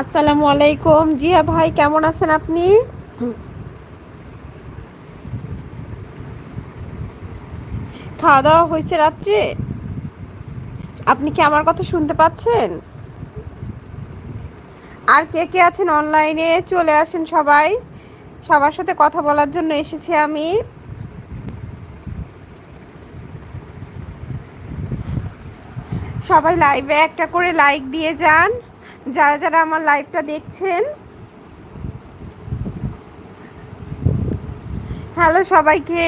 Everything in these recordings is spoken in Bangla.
আসসালামু আলাইকুম। জিয়া ভাই, কেমন আছেন আপনি? খাওয়া দাওয়া হয়েছে রাত্রে? আপনি কি আমার কথা শুনতে পাচ্ছেন? আর কে কে আছেন অনলাইনে চলে আসেন সবাই। সবার সাথে কথা বলার জন্য এসেছি আমি। সবাই লাইভে একটা করে লাইক দিয়ে যান। যারা যারা আমার লাইভটা দেখছেন, হ্যালো সবাইকে।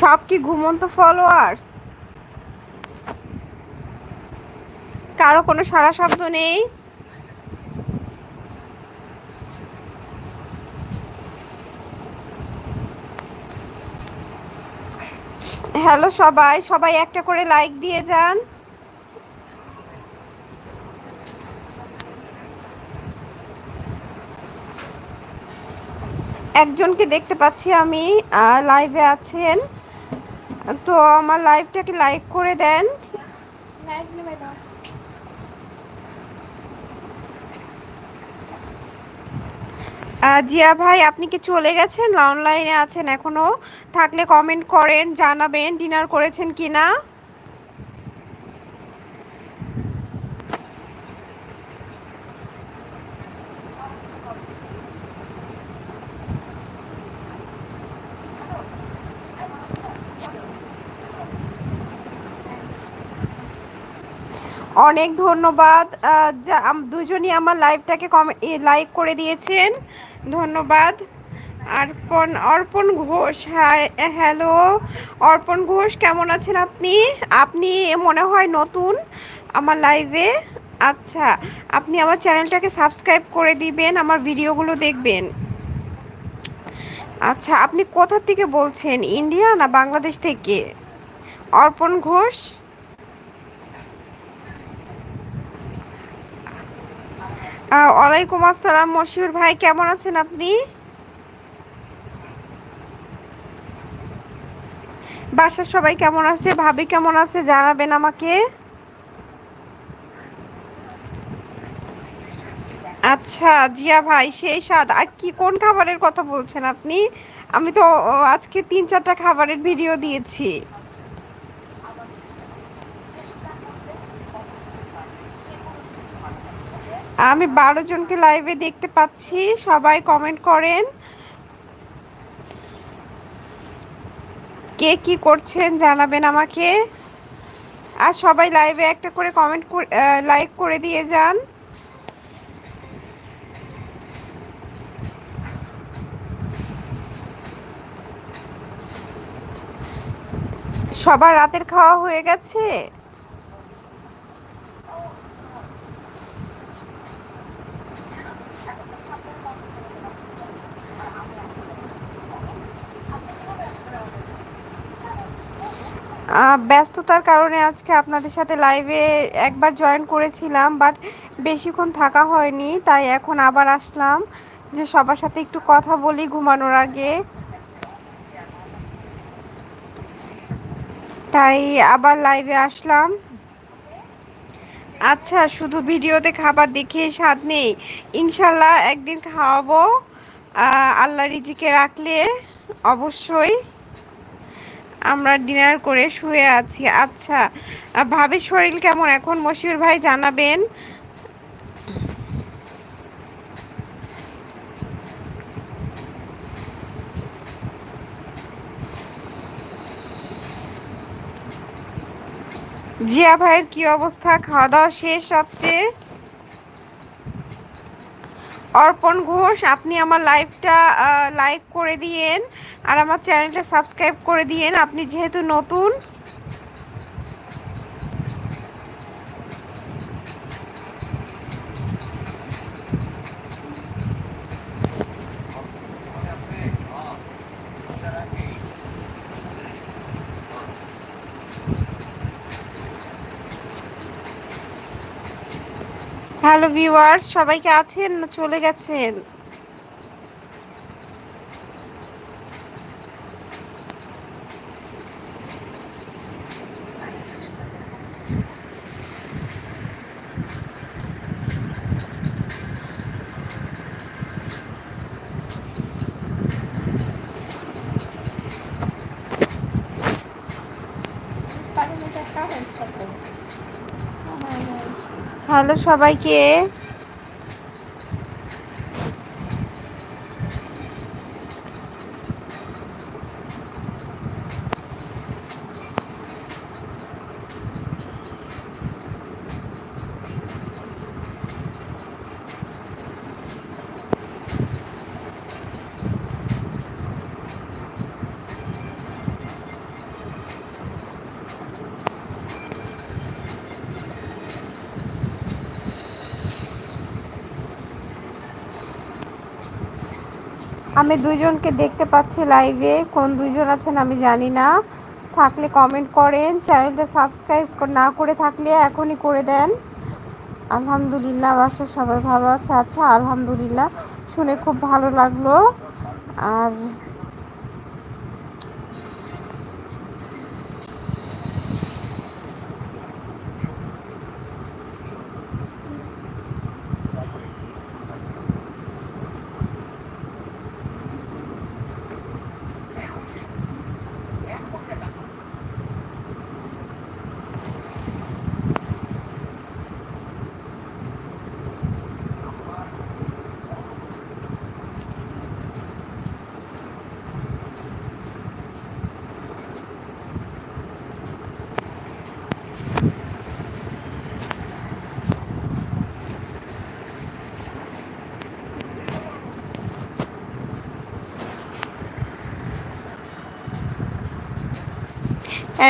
সব কি ঘুমন্ত ফলোয়ার্স কারও কোনো সারা শব্দ নেই? হ্যালো সবাই সবাই একটা করে লাইক দিয়ে যান। একজনকে দেখতে পাচ্ছি আমি লাইভে আছেন। তো আমার লাইভটাকে লাইক করে দেন। জিয়া ভাই, আপনি কি চলে গেছেন? অনলাইনে আছেন এখনও। থাকলে কমেন্ট করেন, জানাবেন ডিনার করেছেন কি না। অনেক ধন্যবাদ। দুজনই আমার লাইভটাকে লাইক করে দিয়েছেন। ধন্যবাদ। অর্পণ অর্পণ ঘোষ হ্যালো। অর্পণ ঘোষ, কেমন আছেন আপনি? আপনি মনে হয় নতুন আমার লাইভে আচ্ছা আপনি আমার চ্যানেলটাকে সাবস্ক্রাইব করে দিবেন, আমার ভিডিওগুলো দেখবেন। আচ্ছা আপনি কোথা থেকে বলছেন? ইন্ডিয়া না বাংলাদেশ থেকে? অর্পণ ঘোষ? ওয়ালাইকুম আসসালাম মশিউর ভাই, কেমন আছেন আপনি? বাসার সবাই কেমন আছে? ভাবি কেমন আছে? জানাবেন আমাকে। আচ্ছা জিয়া ভাই, সেই স্বাদ। আর কি, কোন খাবারের কথা বলছেন আপনি? আমি তো আজকে তিন চারটা খাবারের ভিডিও দিয়েছি। আমি বারো জনকে লাইভে দেখতে পাচ্ছি, সবাই কমেন্ট করেন। কে কি করছেন জানাবেন আমাকে। আর সবাই লাইভে একটা করে কমেন্ট লাইক করে দিয়ে যান। সবার রাতের খাওয়া হয়ে গেছে? ব্যস্ততার কারণে আজকে আপনাদের সাথে লাইভে একবার জয়েন করেছিলাম বাট বেশিক্ষণ থাকা হয়নি, তাই এখন আবার আসলাম। যে সবার সাথে একটু কথা বলি ঘুমানোর আগে। তাই আবার লাইভে আসলাম। আচ্ছা শুধু ভিডিওতে খাবার দেখে স্বাদ নেই। ইনশাল্লাহ একদিন খাওয়াবো। আল্লাহ রিজিকে রাখলে অবশ্যই। আমরা ডিনার করে শুয়ে আছি। আচ্ছা ভাবির শরীর কেমন এখন? মশিউর ভাই জানাবেন। জিয়া ভাইয়ের কি অবস্থা? খাওয়া দাওয়া শেষ রাত্রে? অর্পণ ঘোষ, আপনি আমার লাইভটা লাইক করে দিয়েন আর আমার চ্যানেলটা সাবস্ক্রাইব করে দিয়েন। আপনি যেহেতু নতুন হ্যালো ভিউয়ার্স সবাইকে আছেন? না চলে গেছেন? হ্যালো সবাইকে। আমি দুইজনকে দেখতে পাচ্ছি লাইভে কোন দুইজন আছেন আমি জানি না। থাকলে কমেন্ট করেন। চ্যানেলটা সাবস্ক্রাইব না করে থাকলে এখনই করে দেন। আলহামদুলিল্লাহ, বাসার সবাই ভালো আছে। আচ্ছা আলহামদুলিল্লাহ। শুনে খুব ভালো লাগল। আর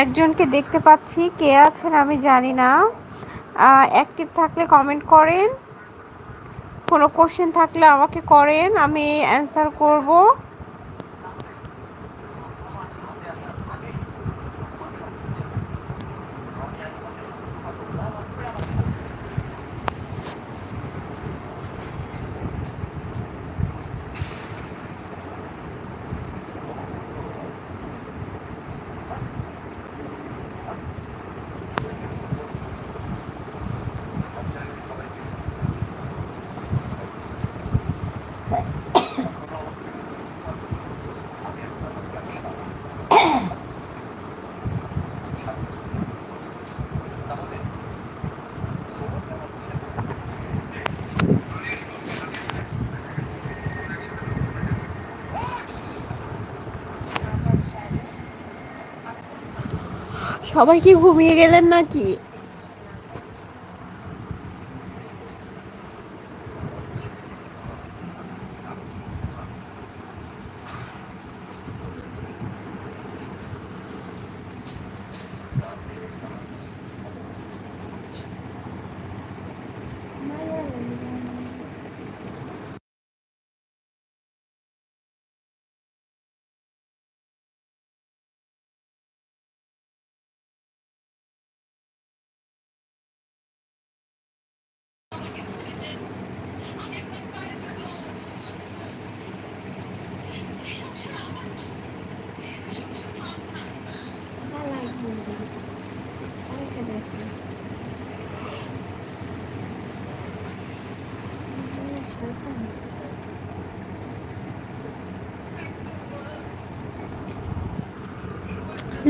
একজনকে দেখতে পাচ্ছি। কে আছেন আমি জানি না। অ্যাক্টিভ থাকলে কমেন্ট করেন। কোনো কোশ্চেন থাকলে আমাকে করেন, আমি অ্যান্সার করব। সবাই কি ঘুমিয়ে গেলেন নাকি?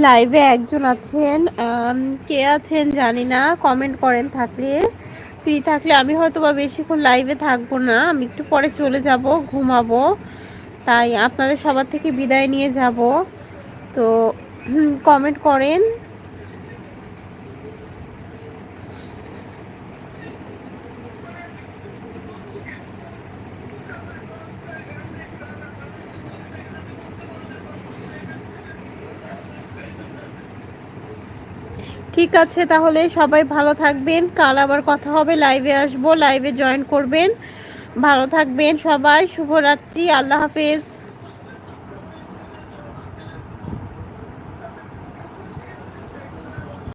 লাইভে একজন আছেন কে আছেন জানি না কমেন্ট করেন থাকলে। ফ্রি থাকলে আমি হয়তো বা বেশিক্ষণ লাইভে থাকব না, আমি একটু পরে চলে যাব, ঘুমাবো। তাই আপনাদের সবার থেকে বিদায় নিয়ে যাব। তো কমেন্ট করেন। ঠিক আছে তাহলে, সবাই ভালো থাকবেন। কাল আবার কথা হবে লাইভে আসব লাইভে জয়েন করবেন। ভালো থাকবেন সবাই, শুভরাত্রি, আল্লাহ হাফেজ।